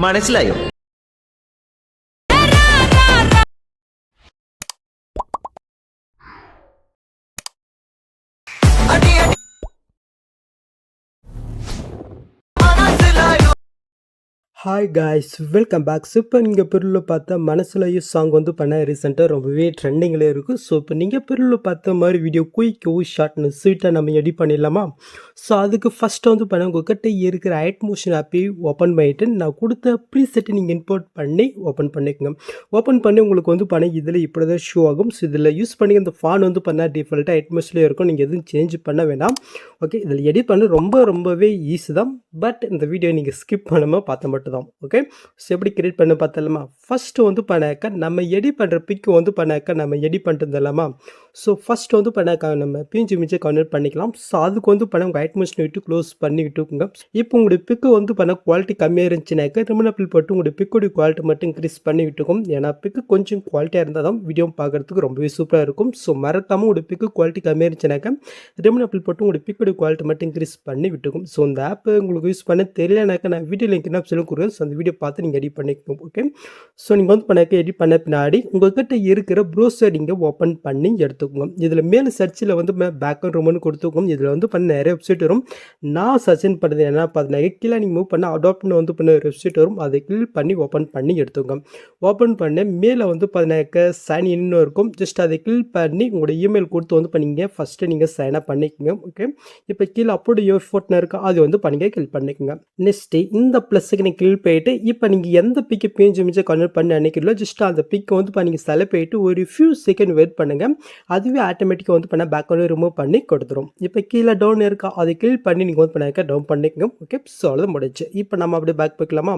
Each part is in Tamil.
മനസ്സിലായോ? Hi guys welcome back so இப்போ நீங்கள் பொருளில் பார்த்த மனசுலையும் சாங் வந்து பண்ண ரீசெண்டாக ரொம்பவே ட்ரெண்டிங்கில் இருக்குது ஸோ இப்போ நீங்கள் பொருளில் பார்த்த மாதிரி வீடியோ குயிக்காகவும் ஷார்ட்னு ஸ்வீட்டாக நம்ம எடிட் பண்ணிடலாமா? ஸோ அதுக்கு ஃபஸ்ட்டு வந்து பண்ண உங்கள்கிட்ட இருக்கிற ஐட் மோஷன் ஆப்பை ஓப்பன் பண்ணிவிட்டு நான் கொடுத்த ப்ரீசெட்டை நீங்கள் இம்போர்ட் பண்ணி ஓப்பன் பண்ணிக்கோங்க. ஓப்பன் பண்ணி உங்களுக்கு வந்து பண்ண இதில் இப்படி தான் ஷோ ஆகும். ஸோ இதில் யூஸ் பண்ணி அந்த ஃபான் வந்து பண்ணால் டிஃபால்ட்டாக ஐட் மோஷன்லேயே இருக்கும். நீங்கள் எதுவும் சேஞ்ச் பண்ண வேண்டாம் ஓகே இதில் எடிட் பண்ண ரொம்ப ரொம்பவே ஈஸி தான். பட் இந்த வீடியோ நீங்கள் ஸ்கிப் பண்ணாமல் பார்த்த மட்டும் தான் ஓகே ஸோ எப்படி கிரியேட் பண்ண பார்த்தலாமா ஃபஸ்ட்டு வந்து பண்ணாக்க நம்ம எடிட் பண்ணுற பிக்கு வந்து பண்ணாக்க நம்ம எடிட் பண்ணிட்டு இல்லாமா ஸோ ஃபஸ்ட்டு வந்து பண்ணாக்க நம்ம பிஞ்சு மிஞ்சை கன்வெர்ட் பண்ணிக்கலாம். ஸோ அதுக்கு வந்து பண்ண உங்கள் ஐட்மோஷன் விட்டு க்ளோஸ் பண்ணி விட்டுக்குங்க இப்போ உங்களுடைய பிக்கு வந்து பண்ண குவாலிட்டி கம்மியாக இருந்துச்சுனாக்க ரிமனபிள் போட்டு உங்களுடைய பிக்குடைய குவாலிட்டி மட்டும் இன்க்ரீஸ் பண்ணி விட்டுக்கும் ஏன்னா பிக்கு கொஞ்சம் குவாலிட்டியாக இருந்தால் தான் வீடியோ பார்க்குறதுக்கு ரொம்பவே சூப்பராக இருக்கும். ஸோ மறக்காமல் உங்களுடைய பிக்கு குவாலிட்டி கம்மியாக இருந்துச்சுனாக்க ரிமனபிள் போட்டு உங்களுடைய பிக்குடைய குவாலிட்டி மட்டும் இன்க்ரீஸ் பண்ணி விட்டுக்கும் ஸோ இந்த ஆப் உங்களுக்கு யூஸ் பண்ண தெரியலனாக்கா நான் வீடியோ லிங்க் என்ன சொல்லி கொடுக்குறேன் ஸோ அந்த வீடியோ பார்த்து நீங்கள் எடிட் பண்ணிக்கணும் ஓகே ஸோ நீங்கள் வந்து பண்ண எடிட் பண்ண பின்னாடி உங்கள்கிட்ட இருக்கிற ப்ரௌசர் நீங்கள் ஓப்பன் பண்ணி எடுத்துக்கோங்க. இதில் மேலே சர்ச்சில் வந்து பேக்ரவுண்ட் ரூம்னு கொடுத்துக்கோங்க. இதில் வந்து பண்ண நிறைய வெப்சைட் வரும். நான் சஜன் பண்ணது என்ன பார்த்தீங்கன்னா கீழே நீங்கள் மூவ் பண்ண அடாப்ட்னு வந்து பண்ண ஒரு வெப்சைட் வரும். அதை கிளிக் பண்ணி ஓப்பன் பண்ணி எடுத்துக்கோங்க. ஓப்பன் பண்ண மேலே வந்து பார்த்தீங்கன்னாக்க சைன் இன்னும் இருக்கும். ஜஸ்ட் அதை கிளிக் பண்ணி உங்களோட இமெயில் கொடுத்து வந்து பண்ணிங்க. ஃபஸ்ட்டு நீங்கள் சைன் அப் பண்ணிக்கோங்க ஓகே இப்போ கீழே அப்போட யோர் ஃபோட்டோ இருக்கா. அது வந்து பண்ணிங்க கிளிக் பண்ணிக்கோங்க. நெக்ஸ்ட்டு இந்த ப்ளஸ்ஸுக்கு நீங்கள் கிளிக் போயிட்டு இப்போ நீங்கள் எந்த பிக்கு பேஞ்சு மிச்ச கன்வெர்ட் பண்ணி நினைக்கிறீங்களோ ஜஸ்ட் அந்த பிக்கை வந்து இப்போ நீங்கள் செலக்ட் போயிட்டு ஒரு ஃபியூ செகண்ட் வெயிட் பண்ணுங்கள் அதுவே ஆட்டோமேட்டிக்காக வந்து பண்ண பேக்ரவுண்ட் ரிமூவ் பண்ணி கொடுத்துரும். இப்போ கீழே டவுன் இருக்கா அதை கிளிக் பண்ணி நீங்கள் வந்து பண்ணாக்க டவுன் பண்ணிக்கோங்க. ஓகே ஸோ அவ்வளோ முடிச்சு இப்போ நம்ம அப்படியே பேக் போய்க்கலாமா?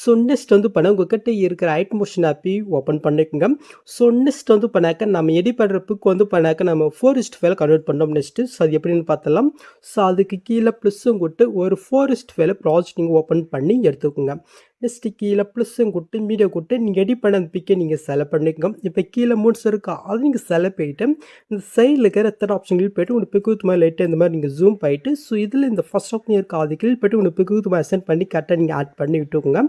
ஸோ நெக்ஸ்ட் வந்து பண்ண உங்ககிட்ட இருக்கிற ஐட் மோஷன் ஆப்பி ஓப்பன் பண்ணிக்கோங்க. ஸோ நெக்ஸ்ட் வந்து பண்ணாக்க நம்ம எடிட் பண்ணுற புக் வந்து பண்ணாக்க நம்ம ஃபோரிஸ்ட் ஃபைல் கன்வெர்ட் பண்ணோம் நெக்ஸ்ட்டு ஸோ அது எப்படின்னு பார்த்தலாம் ஸோ அதுக்கு கீழே ப்ளஸ்ஸும் கொடுத்து ஒரு ஃபோரிஸ்ட் ஃபைலை ப்ராஜெக்ட் நீங்கள் ஓப்பன் பண்ணி எடுத்துக்கோங்க. นะครับ நெக்ஸ்ட்டு கீழே ப்ளஸ்ஸும் கொடுத்து மீடியோ கொடுத்து நீங்கள் எடிட் பண்ண அந்த பிக்கை நீங்கள் செலக்ட் பண்ணிக்கோங்க. இப்போ கீழே மூட்ஸ் இருக்கா? அது நீங்கள் செலக்ட் போயிட்டு இந்த சைடில் இருக்கிற எத்தனை ஆப்ஷன்கள் போயிட்டு உங்களுக்கு பிக்குத்து மாதிரி லைட்டாக இந்த மாதிரி நீங்கள் ஜூம் போயிட்டு ஸோ இதில் இந்த ஃபஸ்ட் ஆப்ஷன் இருக்கா? அது கீழே போயிட்டு உங்களுக்கு பிக்குத்து மாதிரி சென்ட் பண்ணி கரெக்டாக நீங்கள் ஆட் பண்ணி விட்டுக்கோங்க.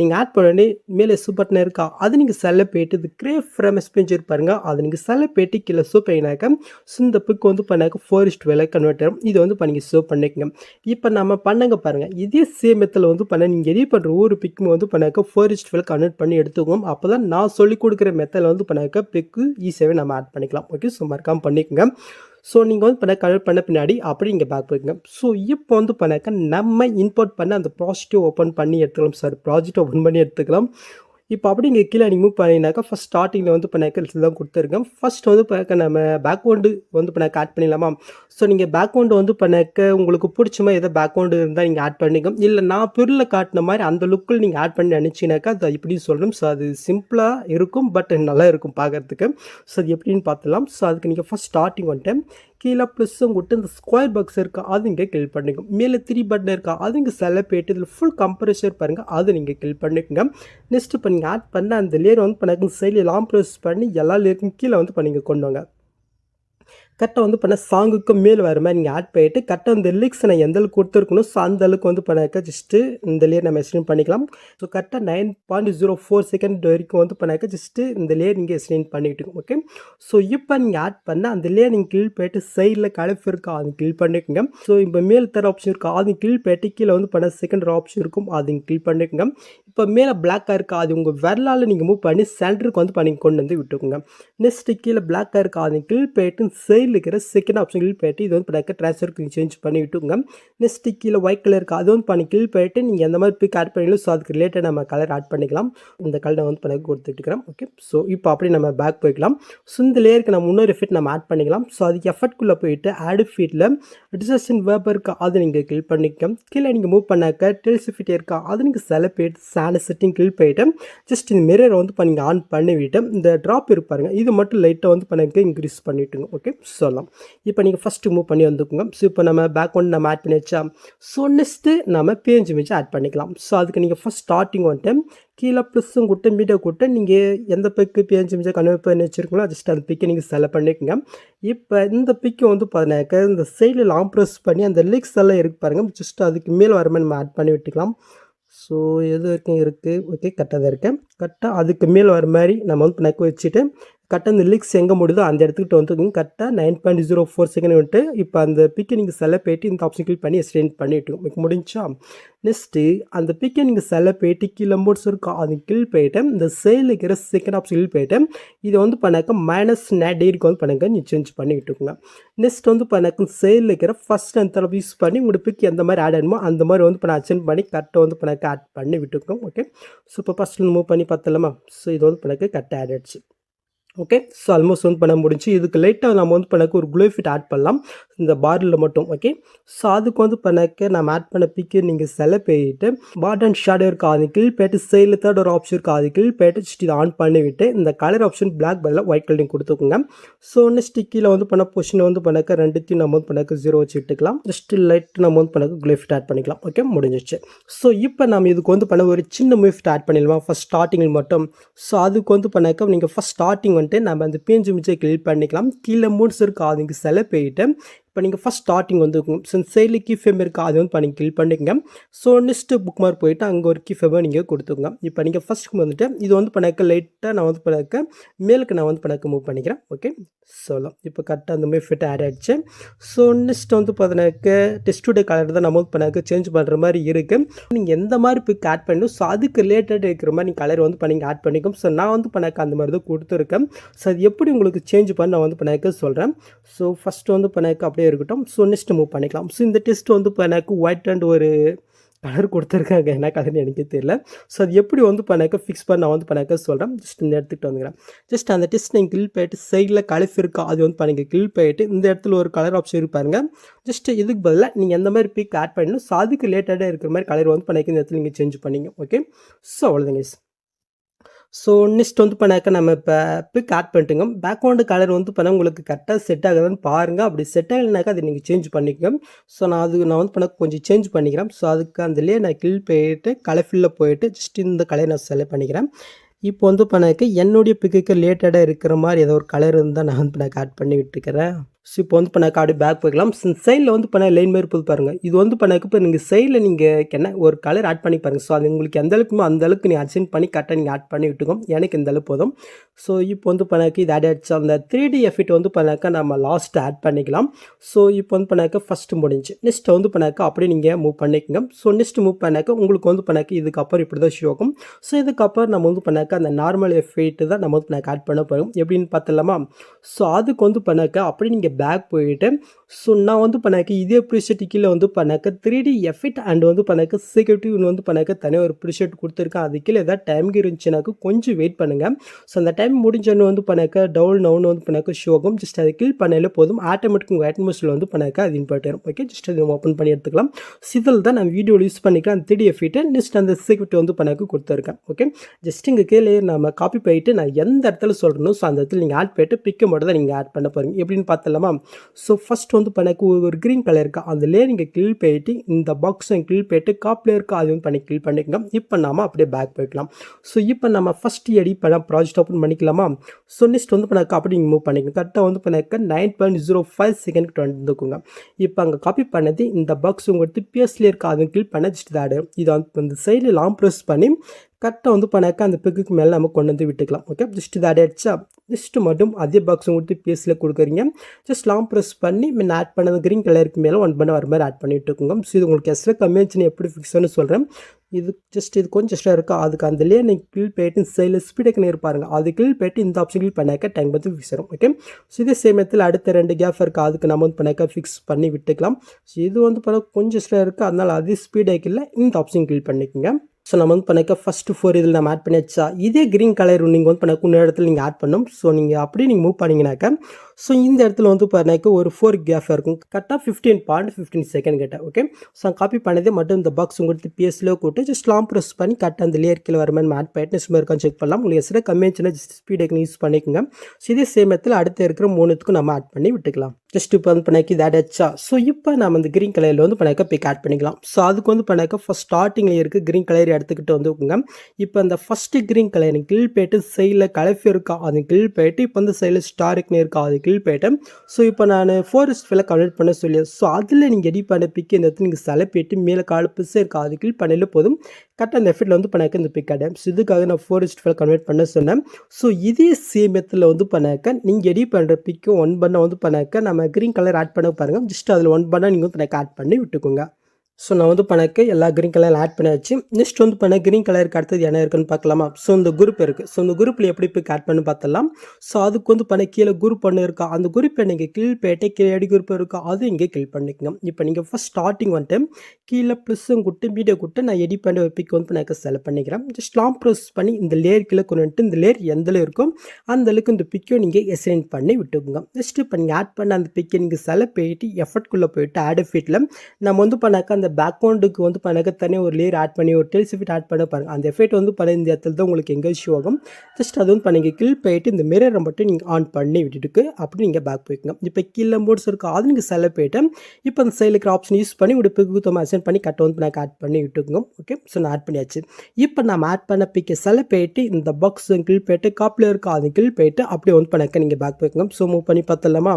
நீங்கள் ஆட் பண்ணி மேலே சூப்பர்னா இருக்கா? அது நீங்கள் செலக்ட் போயிட்டு இது கிரே ஃப்ரம் எஸ்பெஞ்ச் பாருங்கள் அதை நீங்கள் செலக்ட் போயிட்டு கீழே சூப் பண்ணினாக்க ஸோ இந்த பிக் வந்து பண்ணாக்க ஃபோரிஸ்ட் வேலை கன்வெர்ட் ஆகும் இது வந்து நீங்கள் சேவ் பண்ணிக்கோங்க. இப்போ நம்ம பண்ணுங்க பாருங்கள் இதே சேம் மெத்தில் வந்து பண்ண நீங்கள் எடிட் பண்ணுற ஒரு பிக் பிக்கும் வந்து பண்ணாக்க ஃபோரிஸ்ட் டுவெல் கன்வெர்ட் பண்ணி எடுத்துக்கோங்க அப்போ தான் நான் சொல்லிக் கொடுக்குற மெத்தடில் வந்து பண்ணாக்க பிக்கு ஈஸியாகவே e நம்ம ஆட் பண்ணிக்கலாம். ஓகே ஸோ மறக்காமல் பண்ணிக்கோங்க. ஸோ நீங்கள் வந்து பண்ண கன்வெர்ட் பண்ண பின்னாடி அப்படி இங்கே பேக் போய்க்குங்க. ஸோ இப்போ வந்து பண்ணாக்க நம்ம இம்போர்ட் பண்ண அந்த ப்ராஜெக்ட்டை ஓப்பன் பண்ணி எடுத்துக்கலாம் சார் ப்ராஜெக்ட் ஓப்பன் பண்ணி எடுத்துக்கலாம். இப்போ அப்படி இங்கே கீழே நீங்கள் மூவ் பண்ணினாக்கா ஃபஸ்ட் ஸ்டார்டிங்கில் வந்து பண்ணாக்க தான் கொடுத்துருக்கேன். ஃபஸ்ட் வந்து பார்க்க நம்ம பேக்ரவுண்டு வந்து இப்போ ஆட் பண்ணிடலாமா? ஸோ நீங்கள் பேக்ரவுண்டு வந்து பண்ணாக்க உங்களுக்கு பிடிச்ச மாதிரி எதாவது பேக்ரவுண்டு இருந்தால் நீங்கள் ஆட் பண்ணிக்க இல்லை நான் பொருளில் காட்டின மாதிரி அந்த லுக்கில் நீங்கள் ஆட் பண்ணி நினச்சினாக்கா அது இப்படி சொல்லணும். ஸோ அது சிம்பிளாக இருக்கும் பட் நல்லா இருக்கும் பார்க்குறதுக்கு. ஸோ அது எப்படின்னு பார்த்துலாம் ஸோ அதுக்கு நீங்கள் ஃபஸ்ட் ஸ்டார்டிங் வந்துட்டு கீழே ப்ளஸ்ஸும் விட்டு இந்த ஸ்கொயர் பாக்ஸ் இருக்கா அது இங்கே கிளிக் பண்ணிக்கோங்க மேலே த்ரீ பட்டன் இருக்கா அது இங்கே செலப் போயிட்டு இதில் ஃபுல் கம்ப்ரெஷர் பாருங்கள் அது நீங்கள் கிளிக் பண்ணிக்கோங்க. நெக்ஸ்ட் இப்போ நீங்கள் ஆட் பண்ண அந்த லேயர் வந்து பண்ணாக்க சைடில் லாம் ப்ரெஸ் பண்ணி எல்லா லேயருக்கும் கீழே வந்து இப்போ நீங்கள் கொண்டு வாங்க. கரெக்டாக வந்து பண்ண சாங்குக்கு மேல் வர மாதிரி நீங்கள் ஆட் பண்ணிவிட்டு கரெக்டாக இந்த லிரிக்ஸ் நான் எந்த அளவுக்கு கொடுத்துருக்கணும் ஸோ அந்த அளவுக்கு வந்து பண்ணாக்க ஜஸ்ட்டு இந்த லேயர் நம்ம எக்ஸ்டெண்ட் பண்ணிக்கலாம். ஸோ கரெக்டாக nine point zero four second வரைக்கும் வந்து பண்ணாக்க ஜஸ்ட்டு இந்த லேயர் நீங்கள் எக்ஸ்டெண்ட் பண்ணிக்கிட்டு ஓகே ஸோ இப்போ நீங்கள் ஆட் பண்ணால் அந்த லேயர் நீங்கள் கிளில் போயிட்டு சைடில் கலப்பு இருக்கா அது கிளில் பண்ணிக்கோங்க. ஸோ இப்போ மேல் தர ஆப்ஷன் இருக்கா அது கிளில் போயிட்டு கீழே வந்து பண்ண செகண்ட் ஆப்ஷன் இருக்கும் அது கிளில் பண்ணிக்கோங்க. இப்போ மேலே பிளாக்காக இருக்கா அது உங்கள் விரலால் நீங்கள் மூவ் பண்ணி சென்டருக்கு வந்து பண்ணி கொண்டு வந்து விட்டுக்கோங்க. நெக்ஸ்ட்டு கீழே பிளாக்காக இருக்கா அது கிளில் போயிட்டு சைடில் இருக்கிற செகண்ட் ஆப்ஷன் போயிட்டு இது வந்து பண்ணாக்க ட்ரான்ஸ்ஃபர் சேஞ்ச் பண்ணி விட்டுங்க நெக்ஸ்ட்டு கீழே ஒயிட் கலர் இருக்கா. அது வந்து பண்ணி கீழே போயிட்டு நீங்கள் எந்த மாதிரி பிக் ஆட் பண்ணிக்கலாம் ஸோ அதுக்கு ரிலேட்டட் நம்ம கலர் ஆட் பண்ணிக்கலாம். இந்த கலரை வந்து பண்ண கொடுத்துட்டுக்கிறோம் ஓகே ஸோ இப்போ அப்படி நம்ம பேக் போய்க்கலாம். ஸோ இந்த லேயருக்கு நம்ம இன்னொரு எஃபெக்ட் நம்ம ஆட் பண்ணிக்கலாம். ஸோ அதுக்கு எஃபெக்ட்குள்ளே போயிட்டு ஆட் ஃபீட்டில் டிசன் வேப்பர் இருக்கா அது நீங்கள் கிளிக் பண்ணிக்க கீழே நீங்கள் மூவ் பண்ணாக்க டெல்ஸ் ஃபிட் இருக்கா அது நீங்கள் செல போயிட்டு சான செட்டிங் கிளிக் போயிட்டு ஜஸ்ட் இந்த மிரரை வந்து இப்போ நீங்கள் ஆன் பண்ணிவிட்டு இந்த ட்ராப் இருப்பாருங்க இது மட்டும் லைட்டாக வந்து பண்ண இன்க்ரீஸ் பண்ணிவிட்டுங்க. ஓகே சொல்லலாம். இப்போ நீங்கள் ஃபஸ்ட்டு மூவ் பண்ணி வந்துக்குங்க. ஸோ இப்போ நம்ம பேக்ரவுண்ட் நம்ம ஆட் பண்ணி வச்சா ஸோ நெக்ஸ்ட்டு நம்ம பேஞ்சு மிச்சு ஆட் பண்ணிக்கலாம். ஸோ அதுக்கு நீங்கள் ஃபஸ்ட் ஸ்டார்டிங் வந்துட்டு கீழே ப்ளஸ்ஸும் கொடுத்து மீடியா கொடுத்து நீங்கள் எந்த பிக்கு பேஞ்சு மிச்சம் கன்வெர்ட் பண்ணி வச்சுருக்கீங்களோ ஜஸ்ட் அந்த பிக்கை நீங்கள் செலக்ட் பண்ணிக்கோங்க. இப்போ இந்த பிக்கு வந்து பார்த்தீங்கன்னாக்க இந்த சைடில் லாங் ப்ரெஸ் பண்ணி அந்த லிக்ஸ் எல்லாம் இருக்கு பாருங்கள் ஜஸ்ட் அதுக்கு மேலே வர மாதிரி நம்ம ஆட் பண்ணி விட்டுக்கலாம். ஸோ எது வரைக்கும் இருக்குது ஓகே கரெக்டாக தான் இருக்குது கரெக்டாக அதுக்கு மேல் வர மாதிரி நம்ம வந்து நக்கு வச்சுட்டு கரெக்டாக இந்த லிக்ஸ் எங்கே முடியுதோ அந்த இடத்துக்கிட்ட வந்துருக்குங்க கரெக்டாக nine point zero four second வந்துட்டு இப்போ அந்த பிக்கை நீங்கள் செல்ல போயிட்டு இந்த ஆப்ஷன் கிளிக் பண்ணி எக்ஸ்டெண்ட் பண்ணிவிட்டு உங்களுக்கு முடிஞ்சா. நெக்ஸ்ட்டு அந்த பிக்கை நீங்கள் செல்ல போயிட்டு கீழே மோட்ஸ் இருக்கும் அது கீழ் போயிட்டு இந்த சேலில் இருக்கிற செகண்ட் ஆப்ஷன் கீழ் போயிட்டு இதை வந்து பண்ணாக்க மைனஸ் டேரிக்கு வந்து பண்ணுங்க நீ சேஞ்ச் பண்ணிக்கிட்டு இருக்குங்க. நெக்ஸ்ட் வந்து பண்ணாக்க சேலில் இருக்கிற ஃபஸ்ட் அந்த யூஸ் பண்ணி உங்களோட பிக் எந்த மாதிரி ஆட் ஆகணுமோ அந்த மாதிரி வந்து பண்ண அச்சன் பண்ணி கரெக்டாக வந்து பண்ணாக்க ஆட் பண்ணி விட்டுருக்கோம் ஓகே ஸோ இப்போ ஃபஸ்ட்டு மூவ் பண்ணி பார்த்தலாமா ஸோ இது வந்து எனக்கு கட் ஆடிடுச்சு ஓகே ஸோ ஆல்மோஸ்ட் வந்து பண்ண முடிஞ்சு. இதுக்கு லைட்டாக நம்ம வந்து பண்ணக்க ஒரு க்ளோ ஃபிட் ஆட் பண்ணலாம். இந்த பாரில் மட்டும் ஓகே ஸோ அதுக்கு வந்து பண்ணக்க நம்ம ஆட் பண்ண பிக்கு நீங்கள் செல போயிட்டு பாட் அண்ட் ஷேடோ இருக்க ஆதிக்கில் பேட்டு சைடில் தேர்ட் ஒரு ஆப்ஷன் இருக்க ஆதிக்கில் பேட்டு போயிட்டு ஆன் பண்ணிவிட்டு இந்த கலர் ஆப்ஷன் பிளாக் பதிலாக ஒயிட் கலரிங் கொடுத்துக்கோங்க. ஸோ நெக்ஸ்ட் கீழே வந்து பண்ண பொசிஷனை வந்து பண்ணக்க ரெண்டுத்தையும் நம்ம வந்து பண்ணக்கு ஜீரோ வச்சு விட்டுக்கலாம். ஜஸ்ட் லைட் நம்ம வந்து பண்ணக்கு க்ளோ ஃபிட் ஆட் பண்ணிக்கலாம். ஓகே முடிஞ்சிச்சு ஸோ இப்போ நம்ம இதுக்கு வந்து பண்ண ஒரு சின்ன மூவ் ஆட் பண்ணிடலாம். ஃபஸ்ட் ஸ்டார்டிங்கில் மட்டும். ஸோ அதுக்கு வந்து பண்ணாக்க நீங்கள் ஃபஸ்ட் ஸ்டார்டிங் வந்து வந்துட்டு நம்ம அந்த பேஞ்சு மிச்சை கிளிக் பண்ணிக்கலாம். கீழே மூட்ஸ் இருக்கா அதுக்கு செல போயிட்டு இப்போ நீங்கள் ஃபஸ்ட் ஸ்டார்டிங் வந்து செயலி சைடில் இருக்கா அது வந்து பண்ணி கிளிக் பண்ணிக்கங்க. ஸோ நெக்ஸ்ட்டு புக் மார்க் போயிட்டு அங்கே ஒரு கீஃபேமை நீங்கள் கொடுத்துக்கோங்க. இப்போ நீங்கள் ஃபஸ்ட் வந்துட்டு இது வந்து பண்ணாக்க லைட்டாக நான் வந்து பண்ணக்க மேலுக்கு நான் வந்து பண்ணக்க மூவ் பண்ணிக்கிறேன். ஓகே சொல்லலாம் இப்போ கரெக்டாக அந்த மாதிரி ஃபிட் ஆட் ஆகிடுச்சு ஸோ நெக்ஸ்ட் வந்து பார்த்தீங்கன்னாக்க டெஸ்டுடைய கலர் தான் நம்ம வந்து பண்ணாக்க சேஞ்ச் பண்ணுற மாதிரி இருக்குது நீங்கள் எந்த மாதிரி பிக் ஆட் பண்ணணும்? ஸோ அதுக்கு ரிலேட்டட் இருக்கிற மாதிரி நீங்கள் கலர் வந்து பண்ணி ஆட் பண்ணிக்கும் ஸோ நான் வந்து பண்ணக்க அந்த மாதிரி தான் கொடுத்துருக்கேன். ஸோ அது எப்படி உங்களுக்கு சேஞ்ச் பண்ண நான் வந்து பண்ணக்க சொல்கிறேன் ஸோ ஃபஸ்ட்டு வந்து பண்ணக்க அப்படி அப்படியே இருக்கட்டும். ஸோ நெக்ஸ்ட் மூவ் பண்ணிக்கலாம். ஸோ இந்த டெஸ்ட் வந்து பண்ணாக்க ஒயிட் அண்ட் ஒரு கலர் கொடுத்துருக்காங்க. என்ன கலர்னு எனக்கே தெரியல. ஸோ அது எப்படி வந்து பண்ணாக்க ஃபிக்ஸ் பண்ண நான் வந்து பண்ணாக்க சொல்கிறேன் ஜஸ்ட் இந்த எடுத்துகிட்டு வந்துக்கிறேன். ஜஸ்ட் அந்த டெஸ்ட் நீங்கள் கில் போயிட்டு சைடில் கலஃப் இருக்கா அது வந்து பண்ணுங்க கில் போயிட்டு இந்த இடத்துல ஒரு கலர் ஆப்ஷன் இருப்பாருங்க ஜஸ்ட் இதுக்கு பதிலாக நீங்கள் எந்த மாதிரி பிக் ஆட் பண்ணணும். ஸோ அதுக்கு ரிலேட்டடாக இருக்கிற மாதிரி கலர் வந்து பண்ணிக்க இந்த இடத்துல நீங்கள் சேஞ்ச் பண்ணிங்க. ஓகே ஸோ அவ்வளோதாங்க ஸோ நெக்ஸ்ட் வந்து பண்ணாக்க நம்ம இப்போ பிக் ஆட் பண்ணிட்டுங்க. பேக்ரவுண்டு கலர் வந்து பண்ண உங்களுக்கு கரெக்டாக செட் ஆகுதுன்னு பாருங்கள் அப்படி செட் ஆகலைனாக்கா அதை நீங்கள் சேஞ்ச் பண்ணிக்கோங்க. ஸோ நான் அது நான் வந்து பண்ண கொஞ்சம் சேஞ்ச் பண்ணிக்கிறேன். ஸோ அதுக்கு அதுலேயே நான் கில் போயிட்டு கலர் போயிட்டு ஜஸ்ட் இந்த கலரை நான் செலக்ட் பண்ணிக்கிறேன். இப்போ வந்து பண்ணாக்க என்னுடைய பிக்குக்கு ரிலேட்டடாக இருக்கிற மாதிரி ஏதோ ஒரு கலர் இருந்தால் நான் வந்து பண்ணாக்க ஆட் பண்ணி விட்டுருக்கிறேன் ஸோ இப்போ வந்து பண்ண அப்படியே பேக் போய்க்கலாம் சைடில் வந்து பண்ண லைன் மாதிரி போது பாருங்கள் இது வந்து பண்ணாக்க இப்போ நீங்கள் சைடில் நீங்கள் என்ன ஒரு கலர் ஆட் பண்ணி பாருங்கள் ஸோ அது உங்களுக்கு எந்த அளவுக்குமோ அந்த அளவுக்கு நீங்கள் அட்ஜென்ட் பண்ணி கரெக்டாக நீங்கள் ஆட் பண்ணி விட்டுக்கோம் எனக்கு இந்த அளவு போதும் ஸோ இப்போ வந்து பண்ணாக்க இது ஆட் ஆகிடுச்சு அந்த த்ரீ டி எஃபிட் வந்து பண்ணாக்க நம்ம லாஸ்ட் ஆட் பண்ணிக்கலாம் ஸோ இப்போ வந்து பண்ணாக்க ஃபஸ்ட்டு முடிஞ்சு நெக்ஸ்ட் வந்து பண்ணாக்க அப்படியே நீங்கள் மூவ் பண்ணிக்கோங்க ஸோ நெக்ஸ்ட் மூவ் பண்ணாக்க உங்களுக்கு வந்து பண்ணாக்க இதுக்கப்புறம் இப்படி தான் ஷோ ஆகும் ஸோ இதுக்கப்புறம் நம்ம வந்து பண்ணாக்க அந்த நார்மல் எஃபெக்ட் தான் நம்ம வந்து பண்ணாக்க ஆட் பண்ண போகிறோம் எப்படின்னு பார்த்தலாமா ஸோ அதுக்கு வந்து பண்ணாக்க அப்படி நீங்கள் பேக் போயிட்டு ஸோ நான் வந்து பண்ணாக்க இதே ப்ரிஷர்ட் கீழே வந்து பண்ணாக்க த்ரீ டி எஃபெக்ட் அண்ட் வந்து பண்ணாக்க செக்யூரிட்டி வந்து பண்ணாக்க தனியாக ஒரு ப்ரிஷர்ட் கொடுத்துருக்கேன். அது கீழே ஏதாவது டைம் இருந்துச்சுனாக்க கொஞ்சம் வெயிட் பண்ணுங்கள் ஸோ அந்த டைம் முடிஞ்சோன்னு வந்து பண்ணாக்க டவுன் நவுன் வந்து பண்ணாக்க ஷோகம் ஜஸ்ட் அதை கில் பண்ணாலே போதும். ஆட்டோமேட்டிக் உங்கள் அட்மோஸ்டில் வந்து பண்ணாக்க அது இன்பார்ட் ஓகே ஜஸ்ட் அதை ஓப்பன் பண்ணி எடுத்துக்கலாம். சிதில் தான் நான் வீடியோவில் யூஸ் பண்ணிக்கலாம். அந்த த்ரீ டி எஃபெக்ட்டை நெக்ஸ்ட் அந்த செக்யூரிட்டி வந்து பண்ணாக்க கொடுத்துருக்கேன். ஓகே ஜஸ்ட் இங்கே கீழே நம்ம காப்பி போயிட்டு நான் எந்த இடத்துல சொல்கிறனோ ஸோ அந்த இடத்துல நீங்கள் ஆட் போயிட்டு பிக்கை மட்டும் தான் நீங்கள் ஆட் பண்ண போகிறீங்க எப்படின்னு பார்த்தலாமா ஸோ ஃபஸ்ட் வந்து பண்ணக்கு ஒரு க்ரீன் கலர் இருக்கா? அதுலேயே நீங்கள் கில் போயிட்டு இந்த பாக்ஸும் கிளில் போயிட்டு காப்பில் இருக்கா? அது வந்து பண்ணி கிளில் பண்ணிக்கலாம் இப்போ நாம் அப்படியே பேக் போய்க்கலாம் ஸோ இப்போ நம்ம ஃபஸ்ட் எடி பண்ண ப்ராஜெக்ட் ஓப்பன் பண்ணிக்கலாமா? ஸோ நெக்ஸ்ட் வந்து பண்ணாக்க அப்படி நீங்கள் மூவ் பண்ணிக்கோங்க. கரெக்டாக வந்து பண்ணாக்க nine point zero five second வந்துக்குங்க. இப்போ அங்கே காப்பி பண்ணது இந்த பாக்ஸ் உங்களுக்கு பிஎஸ்லேயே இருக்கா? அதுவும் கில் பண்ண ஜஸ்ட் இது இதை வந்து இந்த சைடில் லாங் ப்ரெஸ் பண்ணி கரெக்டாக வந்து பண்ணாக்கா அந்த பிக்குக்கு மேலே நம்ம கொண்டு வந்து விட்டுக்கலாம். ஓகே ஜஸ்ட் இது அடையாச்சா ஜஸ்ட்டு மட்டும் அதே பாக்ஸ் கொடுத்து பேஸில் கொடுக்குறீங்க. ஜஸ்ட் லாங் ப்ரெஸ் பண்ணி மென் ஆட் பண்ணது க்ரீன் கலருக்கு மேலே ஒன் பண்ண வர மாதிரி ஆட் பண்ணிட்டு இருக்கோங்க. ஸோ இது உங்களுக்கு எஸ்ட்ரா கம்மியாச்சுன்னு எப்படி ஃபிக்ஸ்னு சொல்கிறேன் இது ஜஸ்ட் இது கொஞ்சம் எக்ஸ்ட்ரா இருக்கா? அதுக்கு அதுலேயே நீங்கள் கில் போயிட்டு சைடில் ஸ்பீடுக்கு இருப்பாருங்க அது கில் போயிட்டு இந்த ஆப்ஷன் கில் பண்ணாக்க டைம் வந்து ஃபிக்ஸ் வரும் ஓகே ஸோ இதே சேமத்தில் அடுத்த ரெண்டு கேப் இருக்கா? அதுக்கு நம்ம வந்து பண்ணாக்கா ஃபிக்ஸ் பண்ணி விட்டுக்கலாம். ஸோ இது வந்து பார்த்தா கொஞ்சம் எக்ஸ்ட்ரா இருக்குது அதனால் அதே ஸ்பீடாக இல்லை இந்த ஆப்ஷன் கில் பண்ணிக்கோங்க. ஸோ நம்ம வந்து பண்ணிக்க ஃபஸ்ட்டு ஃபோர் இதில் நம்ம ஆட் பண்ணியாச்சா? இதே க்ரீன் கலர் நீங்கள் வந்து பண்ணாக்க இன்னொரு இடத்துல நீங்கள் ஆட் பண்ணணும். ஸோ நீங்கள் அப்படியே நீங்கள் மூவ் பண்ணிங்கனாக்கா ஸோ இந்த இடத்துல வந்து பண்ணாக்க ஒரு ஃபோர் கேஃப் இருக்கும். கரெக்டாக ஃபிஃப்டீன் பாயிண்ட் ஃபிஃப்டீன் செகண்ட் கிட்ட ஓகே ஸோ காப்பி பண்ணதே மட்டும் இந்த பாக்ஸ் உங்களுக்கு பிஎஸ்ல கூட்டு ஜஸ்ட் லாம் ப்ரெஸ் பண்ணி கரெக்டாக அந்த லேயர் கீழே வர மாதிரி ஆட் பண்ணிட்டு சும்மா இருக்கான்னு செக் பண்ணலாம். உங்களுக்கு எஸ்ட கம்மியாக ஜஸ்ட் ஸ்பீடுக்கு யூஸ் பண்ணிக்கோங்க. ஸோ இதே சேம் இடத்துல அடுத்து இருக்கிற மூணுத்துக்கும் நம்ம ஆட் பண்ணி விட்டுக்கலாம். ஜஸ்ட் இப்போ வந்து பண்ணாக்கி இது ஆட் ஆச்சா? ஸோ இப்போ நம்ம இந்த க்ரீன் கலரில் வந்து பண்ணாக்க பிக் ஆட் பண்ணிக்கலாம். ஸோ அதுக்கு வந்து பண்ணாக்க ஃபஸ்ட் ஸ்டார்டிங்கில் இருக்குது க்ரீன் கலர் லேயர் எடுத்துக்கிட்டு வந்துக்குங்க. இப்போ அந்த ஃபஸ்ட்டு க்ரீன் கலர் கில் போயிட்டு சைடில் கலஃபி இருக்கா அது கில் போயிட்டு இப்போ வந்து சைடில் ஸ்டாரிக்னு இருக்கா அது கில் போயிட்டு ஸோ இப்போ நான் ஃபோரஸ்ட் ஃபீலை கன்வெர்ட் பண்ண சொல்லி ஸோ அதில் நீங்கள் எடிட் பண்ண பிக்கு இந்த இடத்துல நீங்கள் செலப்பிட்டு மேலே கால் பிசு இருக்கா அது கில் பண்ணல போதும். கரெக்டாக அந்த எஃபெக்டில் வந்து பண்ணாக்க இந்த பிக் அடையும் ஸோ இதுக்காக நான் ஃபோரஸ்ட் ஃபைல் கன்வெர்ட் பண்ண சொன்னேன். ஸோ இதே சேமியத்தில் வந்து பண்ணாக்க நீங்கள் எடிட் பண்ணுற பிக்கு ஒன் பண்ண வந்து பண்ணாக்க நம்ம க்ரீன் கலர் ஆட் பண்ண பாருங்கள் ஜஸ்ட் அதில் ஒன் பண்ணால் நீங்கள் வந்து எனக்கு ஆட் பண்ணி விட்டுக்கோங்க. ஸோ நான் வந்து பண்ணக்கு எல்லா க்ரீன் கலர் ஆட் பண்ணியாச்சு நெக்ஸ்ட் வந்து பண்ண க்ரீன் கலருக்கு அடுத்தது என்ன இருக்குன்னு பார்க்கலாமா? ஸோ இந்த குரூப் இருக்குது ஸோ இந்த குரூப்பில் எப்படி போய் ஆட் பண்ணி பார்த்தலாம் ஸோ அதுக்கு வந்து பண்ண கீழே குரூப் பண்ண இருக்கா? அந்த குரூப்பை நீங்கள் கீழ் போயிட்டு கீழே அடி குரூப் இருக்கா? அது இங்கே கில் பண்ணிக்கங்க இப்போ நீங்கள் ஃபஸ்ட் ஸ்டார்டிங் வந்துட்டு கீழே ப்ளஸ்ஸும் கொடுத்து மீடியோ கொடுத்து நான் எடிட் பண்ணி ஒரு பிக் வந்து நான் செலக்ட் பண்ணிக்கிறேன். ஜஸ்ட் லாங் ப்ரெஸ் பண்ணி இந்த லேயர் கீழே கொண்டு வந்துட்டு இந்த லேயர் எந்த இருக்கோ அந்த அளவுக்கு இந்த பிக்கை நீங்கள் எசைன் பண்ணி விட்டுக்கோங்க. நெக்ஸ்ட் இப்போ நீங்கள் ஆட் பண்ண அந்த பிக்கை நீங்கள் செலக்ட் போயிட்டு எஃபர்ட்குள்ளே போயிட்டு ஆட் ஃபீட்டில் நம்ம வந்து பண்ணாக்க அந்த பேக்ரவுண்டுக்கு வந்து பண்ணாக்க தனியாக ஒரு லேயர் ஆட் பண்ணி ஒரு டெல்ஸ் எஃபெக்ட் ஆட் பண்ண பாருங்கள் அந்த எஃபெக்ட் வந்து பல இந்த இடத்துல தான் உங்களுக்கு எங்கே ஷோ ஆகும். ஜஸ்ட் அது வந்து பண்ணீங்க கில் போயிட்டு இந்த மிரரை மட்டும் நீங்கள் ஆன் பண்ணி விட்டுட்டு அப்படி நீங்கள் பேக் போய்க்குங்க. இப்போ கீழே மோட்ஸ் இருக்கும் அது நீங்கள் செலக்ட் போயிட்டு இப்போ அந்த சைடில் இருக்கிற ஆப்ஷன் யூஸ் பண்ணி ஒரு பிகுத்தமாக அசைன் பண்ணி கட்ட வந்து நான் ஆட் பண்ணி விட்டுக்குங்க. ஓகே ஸோ நான் ஆட் பண்ணியாச்சு. இப்போ நம்ம ஆட் பண்ண பிக்க செலக்ட் போயிட்டு இந்த பாக்ஸ் கில் போயிட்டு காப்பில் இருக்க அது கில் போயிட்டு அப்படியே வந்து பண்ணக்க நீங்கள் பேக் போய்க்குங்க. ஸோ மூவ் பண்ணி பார்த்தலாமா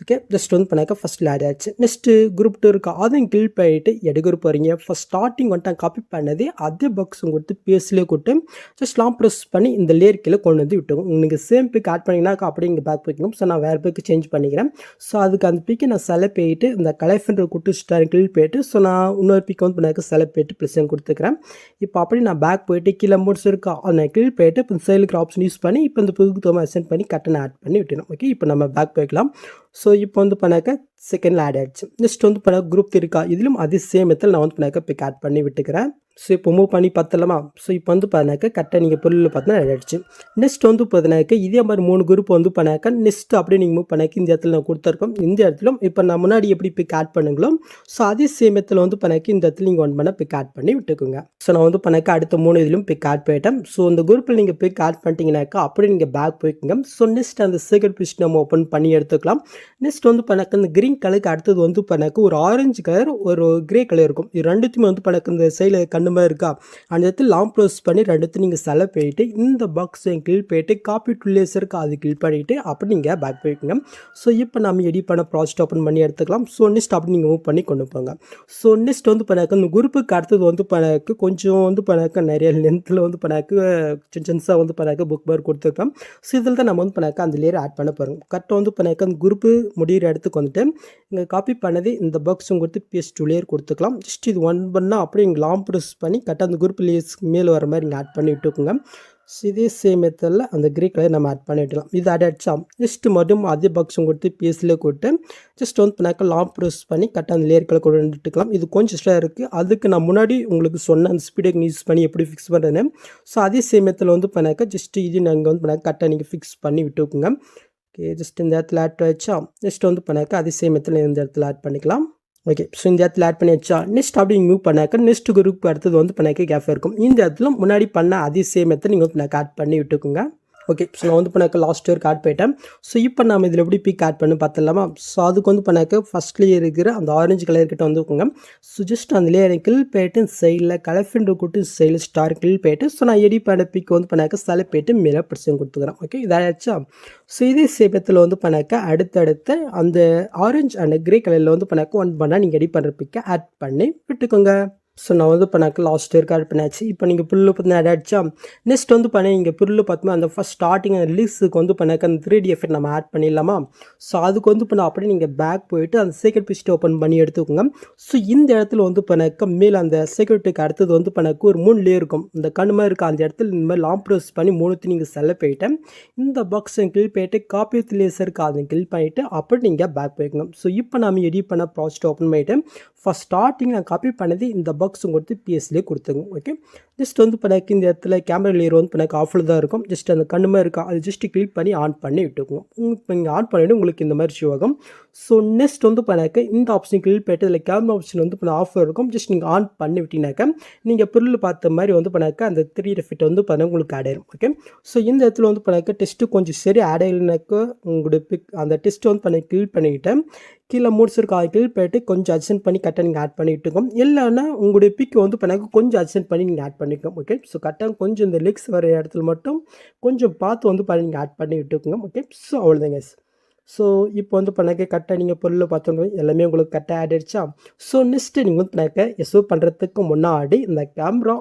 ஓகே ஜஸ்ட் வந்து பண்ணாக்க ஃபஸ்ட்டில் ஆட் ஆச்சு. நெக்ஸ்ட்டு குரூப் டூ இருக்கா அதையும் கில் பண்ணிட்டு எடுக்கிற போகிறீங்க ஃபஸ்ட் ஸ்டார்டிங் வந்துட்டு காப்பி பண்ணது அதே பாக்ஸும் கொடுத்து பேஸ்லேயே கொடுத்து ஜஸ்ட் லாம் ப்ரெஸ் பண்ணி இந்த லேயர் கீழே கொண்டு வந்து விட்டுக்கும் நீங்கள் சேம் பிக் ஆட் பண்ணிங்கனாக்கா அப்படியே இங்கே பேக் போய்க்கணும். ஸோ நான் வேறு பிக்கு சேஞ்ச் பண்ணிக்கிறேன். ஸோ அதுக்கு அந்த பிக்கை நான் செலக்ட் போயிட்டு இந்த கலெஃபன்ற கொடுத்து ஸ்டார் கில் போயிட்டு ஸோ நான் இன்னொரு பிக் வந்து பண்ணாக்க செலக்ட் போயிட்டு ப்ளஸ் கொடுத்துக்கிறேன். இப்போ அப்படி நான் பேக் போயிட்டு கீழே மோட்ஸ் இருக்கா அதை கில் போயிட்டு இப்போ சேலுக்கு ஆப்ஷன் யூஸ் பண்ணி இப்போ இந்த புதுக்கு தோமா சென்ட் பண்ணி கட்டனை ஆட் பண்ணி விட்டுணும் ஓகே இப்போ நம்ம பேக் போய்க்கலாம். ஸோ இப்போ வந்து பண்ணாக்க செகண்டில் ஆட் ஆகிடுச்சு நெக்ஸ்ட் வந்து பண்ண குரூப் இருக்கா? இதிலும் அதே சேம் மெத்தட் நான் வந்து பண்ணாக்க பிக் ஆட் பண்ணி விட்டுக்கிறேன். ஸோ இப்போ மூவ் பண்ணி பார்த்தலாமா ஸோ இப்போ வந்து பார்த்தினாக்க கரெக்டாக நீங்கள் பொருள் பார்த்தீங்கன்னா ஆட் ஆகிடுச்சு நெக்ஸ்ட் வந்து பார்த்தீங்கன்னாக்க இதே மாதிரி மூணு குரூப் வந்து பண்ணாக்க நெக்ஸ்ட் அப்படியே நீங்கள் மூவ் பண்ணாக்க இந்த இடத்துல நான் கொடுத்துருக்கோம் இந்த இடத்துல இப்போ நான் முன்னாடி எப்படி பிக் ஆட் பண்ணுங்களோ ஸோ அதே சேம் வந்து பண்ணாக்க இந்த இடத்துல நீங்கள் ஒன் பண்ண பிக் ஆட் பண்ணி விட்டுக்கோங்க. ஸோ நான் வந்து பண்ணாக்க அடுத்த மூணு இதிலும் பிக் ஆட் போயிட்டேன். ஸோ இந்த குரூப்பில் நீங்கள் பிக் ஆட் பண்ணிட்டீங்கன்னாக்கா அப்படியே நீங்கள் பேக் போய்க்குங்க. ஸோ நெக்ஸ்ட் அந்த சீக்கிரட் பிஸ்ட் நம்ம ஓப்பன் பண்ணி எடுத்துக்கலாம். நெக்ஸ்ட் வந்து பண்ணாக்க இந்த க்ரீன் கலருக்கு அடுத்தது வந்து பண்ணாக்க ஒரு ஆரஞ்சு கலர் ஒரு கிரே கலர் இருக்கும். இது ரெண்டுத்தையுமே வந்து பண்ணாக்க இந்த சைடில் கண்ணு மாதிரி இருக்கா? அந்த இடத்துல லாங் ப்ரோஸ் பண்ணி ரெண்டுத்தையும் நீங்கள் செலவு போயிட்டு இந்த பாக்ஸையும் கிளிக் போயிட்டு காப்பி டு லேசருக்கு அது கிளிக் பண்ணிவிட்டு அப்படி நீங்கள் பேக் போய்க்குங்க ஸோ இப்போ நம்ம எடிட் பண்ண ப்ராஜெக்ட் ஓப்பன் பண்ணி எடுத்துக்கலாம். ஸோ நெக்ஸ்ட் அப்படி நீங்கள் மூவ் பண்ணி கொண்டு போங்க. ஸோ நெக்ஸ்ட் வந்து பண்ணாக்க இந்த குரூப்புக்கு அடுத்தது வந்து பண்ணாக்க கொஞ்சம் வந்து பண்ணாக்க நிறைய லென்த்தில் வந்து பண்ணாக்க சின்ன சின்னசாக வந்து பண்ணாக்க புக் பேர் கொடுத்துருக்கோம் ஸோ இதில் தான் நம்ம வந்து பண்ணாக்க அந்த லேயர் ஆட் பண்ண போகிறோம் கரெக்டாக வந்து பண்ணாக்க அந்த குரூப்பு முடிகிற இடத்துக்கு வந்துட்டு இங்கே காப்பி பண்ணது இந்த பாக்ஸும் கொடுத்து பேஸ்ட் டூ லேயர் கொடுத்துக்கலாம். ஜஸ்ட் இது ஒன் பண்ணால் அப்படியே இங்கே லாங் ப்ரெஸ் பண்ணி கரெக்டாக அந்த குரூப் லேயர்ஸ்க்கு மேலே வர மாதிரி நீங்கள் ஆட் பண்ணி விட்டுக்கோங்க. ஸோ இதே சேம் மெத்தடில் அந்த கிரே கலர் நம்ம ஆட் பண்ணி விடலாம் இது ஆட் ஆகிடுச்சா ஜஸ்ட் மட்டும் அதே பாக்ஸும் கொடுத்து பேஸ்லேயே கொடுத்து ஜஸ்ட் வந்து பண்ணாக்க லாங் ப்ரெஸ் பண்ணி கரெக்டாக அந்த லேயர் கலர் கொண்டு வந்துட்டுக்கலாம் இது கொஞ்சம் ஸ்டாக இருக்குது அதுக்கு நான் முன்னாடி உங்களுக்கு சொன்ன அந்த ஸ்பீடுக்கு யூஸ் பண்ணி எப்படி ஃபிக்ஸ் பண்ணுறேன்னு ஸோ அதே சேம் மெத்தடில் வந்து பண்ணாக்க ஜஸ்ட் இது நாங்கள் வந்து பண்ணாக்க கரெக்டாக நீங்கள் ஃபிக்ஸ் பண்ணி விட்டுக்கோங்க. ஓகே ஜஸ்ட் இந்த இடத்துல ஆட் வச்சா ஜஸ்ட் வந்து பண்ணாக்க அதே சேம் மெத்தடில் இந்த இடத்துல ஆட் பண்ணிக்கலாம். ஓகே ஸோ இந்த இடத்துல ஆட் பண்ணி வச்சா நெக்ஸ்ட் அப்படி மூவ் பண்ணாக்க நெக்ஸ்ட் குரூப் அடுத்தது வந்து பண்ணாக்க கேஃப் இருக்கும். இந்த இடத்துல முன்னாடி பண்ண அதே சேம் நீங்கள் வந்து பண்ணாக்க ஆட் பண்ணி விட்டுக்கோங்க. ஓகே ஸோ நான் வந்து பண்ணாக்க லாஸ்ட் இயர் ஆட் போயிட்டேன். ஸோ இப்போ நம்ம இதில் எப்படி பிக் ஆட் பண்ணு பார்த்துலாமா ஸோ அதுக்கு வந்து பண்ணாக்க ஃபஸ்ட்லேயே இருக்கிற அந்த ஆரஞ்சு கலர் கிட்ட வந்துக்கோங்க ஸோ ஜஸ்ட் அந்த லேயர் கில் போயிட்டு சைடில் கலஃபின் கூட்டு சைடில் ஸ்டார் கில் போயிட்டு ஸோ நான் எடி பண்ண பிக் வந்து பண்ணாக்க சில போயிட்டு மேலே பர்சன்ட் கொடுத்துக்கிறேன். ஓகே இதாச்சா ஸோ இதே சேபத்தில் வந்து பண்ணாக்க அடுத்தடுத்து அந்த ஆரஞ்சு அண்ட் கிரே கலரில் வந்து பண்ணாக்க ஒன் பண்ணால் நீங்கள் எடி பண்ணுற பிக்கை ஆட் பண்ணி விட்டுக்கோங்க. ஸோ நான் வந்து பண்ணாக்க லாஸ்ட் இயர்க்கு ஆட் பண்ணியாச்சு. இப்போ நீங்கள் புல்லு பார்த்து ஆட் ஆகிடுச்சா நெக்ஸ்ட் வந்து பண்ணி இங்கே புல்லு பார்த்தோம்னா அந்த ஃபஸ்ட் ஸ்டார்டிங் அந்த ரிலீஸுக்கு வந்து பண்ணாக்க அந்த த்ரீ டி எஃபெக்ட் நம்ம ஆட் பண்ணிடலாமா? ஸோ அதுக்கு வந்து பண்ண அப்படியே நீங்கள் பேக் போயிட்டு அந்த சீக்ரெட் பிஸ்ட் ஓப்பன் பண்ணி எடுத்துக்கோங்க. ஸோ இந்த இடத்துல வந்து பண்ணாக்க மேலே அந்த சீக்ரெட்டுக்கு அடுத்தது வந்து பண்ணாக்க ஒரு மூணு லேயர் இருக்கும். இந்த கண் மாதிரி இருக்க அந்த இடத்துல இந்த மாதிரி லாங் ப்ரெஸ் பண்ணி மூணுத்து நீங்கள் செல்ல போயிட்டேன் இந்த பாக்ஸை கில் போயிட்டு காப்பி லேசருக்கு அதை கில் பண்ணிவிட்டு அப்படி நீங்கள் பேக் போய்க்கணும் ஸோ இப்போ நம்ம எடிட் பண்ண ப்ராஜெக்ட் ஓப்பன் பண்ணிவிட்டு ஃபஸ்ட் ஸ்டார்டிங் நான் காப்பி பண்ணது இந்த பாக்ஸ் பாக்ஸும் கொடுத்து பிஎஸ்லேயே கொடுத்துங்க ஓகே ஜஸ்ட் வந்து பண்ணாக்க இந்த இடத்துல கேமரா லேயர் வந்து எனக்கு ஆஃபில் தான் இருக்கும். ஜஸ்ட் அந்த கண்ணுமே இருக்கா அது ஜஸ்ட் கிளிக் பண்ணி ஆன் பண்ணி விட்டுக்குவோம் இப்போ நீங்கள் ஆன் பண்ணிவிட்டு உங்களுக்கு இந்த மாதிரி ஷோ ஆகும். ஸோ நெக்ஸ்ட் வந்து பண்ணாக்க இந்த ஆப்ஷன் கிளிக் பண்ணிட்டு இதில் கேமரா ஆப்ஷன் வந்து பண்ண ஆஃபர் இருக்கும். ஜஸ்ட் நீங்கள் ஆன் பண்ணி விட்டீங்கனாக்க நீங்கள் பொருள் பார்த்த மாதிரி வந்து பண்ணாக்க அந்த த்ரீ ரெஃபிட் வந்து பண்ண உங்களுக்கு ஆட் ஆயிரும். ஓகே ஸோ இந்த இடத்துல வந்து பண்ணாக்க டெஸ்ட்டு கொஞ்சம் சரி ஆட் ஆகலைனாக்க உங்களுடைய பிக் அந்த டெஸ்ட்டு வந்து பண்ணி கிளிக் பண்ணிக்கிட்டேன் கீழே முடிச்சிருக்க அதை கிளிக் கொஞ்சம் அட்ஜென்ட் பண்ணி கரெக்டாக நீங்கள் ஆட் பண்ணிட்டுக்கோம் இல்லைன்னா உங்களுடைய பிக் வந்து பண்ணாக்க கொஞ்சம் அட்ஜென்ட் பண்ணி நீங்கள் ஆட் பண்ணிக்கோங்க. ஓகே ஸோ கரெக்டாக கொஞ்சம் இந்த லெக்ஸ் வர இடத்துல மட்டும் கொஞ்சம் பார்த்து வந்து பண்ணி நீங்கள் ஆட் பண்ணி விட்டுக்கோங்க ஓகே ஸோ அவ்வளோதாங்க ஸோ இப்போ வந்து பண்ணாக்க கரெக்டாக நீங்கள் பொருள் பார்த்தோங்க எல்லாமே உங்களுக்கு கரெக்டாக ஆட் ஸோ நெக்ஸ்ட்டு நீங்கள் வந்து பண்ணாக்க எஸ்ஓ பண்ணுறதுக்கு முன்னாடி இந்த கேமரா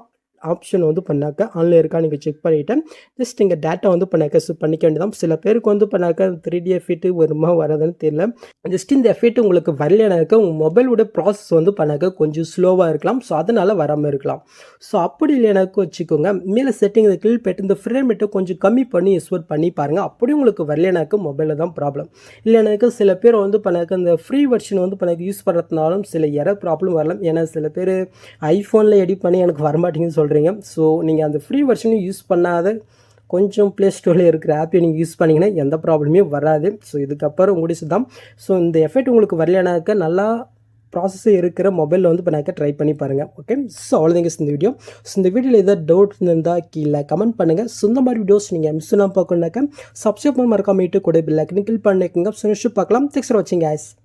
ஆப்ஷன் வந்து பண்ணாக்க ஆன்லைன் இருக்கா நீங்கள் செக் பண்ணிவிட்டு ஜஸ்ட் நீங்கள் டேட்டா வந்து பண்ணாக்க பண்ணிக்க வேண்டியதான் சில பேருக்கு வந்து பண்ணாக்க த்ரீ டி எஃபெக்ட் வருமா வராதுன்னு தெரியல. ஜஸ்ட் இந்த எஃபிட் உங்களுக்கு வரலனாக்க உங்கள் மொபைலோட ப்ராசஸ் வந்து பண்ணாக்க கொஞ்சம் ஸ்லோவாக இருக்கலாம். ஸோ அதனால் வராமல் இருக்கலாம். ஸோ அப்படி இல்லைனாக்க வச்சுக்கோங்க மேலே செட்டிங் கீழ் கிளிக் இந்த ஃப்ரேம் ரேட்டை கொஞ்சம் கம்மி பண்ணி எக்ஸ்போர்ட் பண்ணி பாருங்கள் அப்படி உங்களுக்கு வரலனாக்க மொபைலில் தான் ப்ராப்ளம் இல்லைனாக்க சில பேர் வந்து பண்ணாக்க இந்த ஃப்ரீ வெர்ஷன் வந்து பண்ணாக்க யூஸ் பண்ணுறதுனாலும் சில எர ப்ராப்ளம் வரலாம். ஏன்னா சில பேர் ஐஃபோனில் எடிட் பண்ணி எனக்கு வரமாட்டேங்குன்னு சொல்கிறீங்க ஸோ நீங்கள் அந்த ஃப்ரீ வெர்ஷனும் யூஸ் பண்ணாத கொஞ்சம் ப்ளே ஸ்டோரில் இருக்கிற ஆப்பை நீங்கள் யூஸ் பண்ணிங்கன்னா எந்த ப்ராப்ளமே வராது. ஸோ இதுக்கப்புறம் முடிச்சு தான். ஸோ இந்த எஃபெக்ட் உங்களுக்கு வரலனாக்க நல்லா ப்ராசஸே இருக்கிற மொபைலில் வந்து பண்ணாக்க ட்ரை பண்ணி பாருங்கள் ஓகே ஸோ அவ்வளோதாங்க இந்த வீடியோ ஸோ இந்த வீடியோவில் ஏதாவது டவுட் இருந்தால் கீழே கமெண்ட் பண்ணுங்கள் ஸோ இந்த மாதிரி வீடியோஸ் நீங்கள் மிஸ் எல்லாம் பார்க்கணுனாக்க சப்ஸ்கிரைப் பண்ண மறக்காம கூட பில்லாக்கு கிளிக் பண்ணிக்கோங்க. ஸோ பார்க்கலாம். தேங்க்ஸ் ஃபார் வாட்சிங் guys.